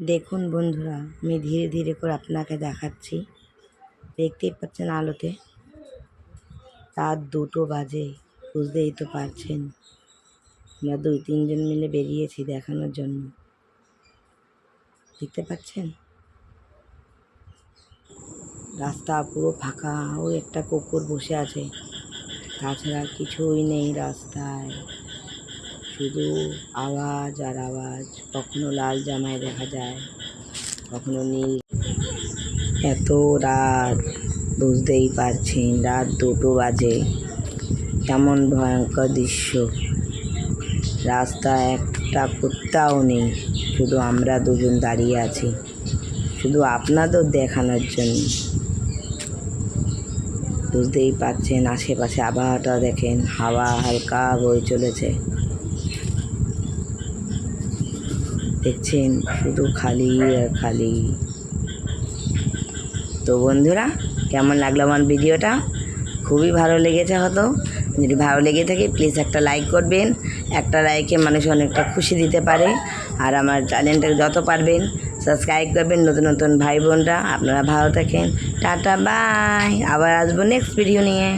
দেখুন বন্ধুরা, আমি ধীরে ধীরে করে আপনাকে দেখাচ্ছি। দেখতেই পাচ্ছেন আলোতে? রাত দুটো বাজে, বুঝতেই তো পারছেন। আমরা দুই, তিনজন মিলে বেরিয়েছি দেখানোর জন্য। দেখতে পাচ্ছেন? রাস্তা পুরো ফাঁকা, ওই একটা কুকুর বসে আছে। তাছাড়া কিছুই নেই রাস্তায়। শুধু আওয়াজ আর আওয়াজ। কখনো লাল জামায় দেখা যায়, কখনো নীল। এত রাত, বুঝতেই পারছেন, রাত দুটো বাজে। কেমন ভয়ঙ্কর দৃশ্য। রাস্তা একটা কুত্তাও নেই, শুধু আমরা দুজন দাঁড়িয়ে আছি। শুধু আপনাদের দেখানোর জন্য। বুঝতেই পারছেন, আশেপাশে আবহাওয়াটা দেখেন, হাওয়া হালকা বয়ে চলেছে। দেখছেন শুধু খালি আর খালি। তো বন্ধুরা, কেমন লাগল আমার ভিডিওটা? খুবই ভালো লেগেছে হয়তো। যদি ভালো লেগে থাকে প্লিজ একটা লাইক করবেন। একটা লাইকে মানুষ অনেকটা খুশি দিতে পারে। আর আমার চ্যানেলটাকে যত পারবেন সাবস্ক্রাইব করবেন নতুন নতুন ভাই বোনরা। আপনারা ভালো থাকেন। টাটা বাই আবার আসব নেক্সট ভিডিও নিয়ে।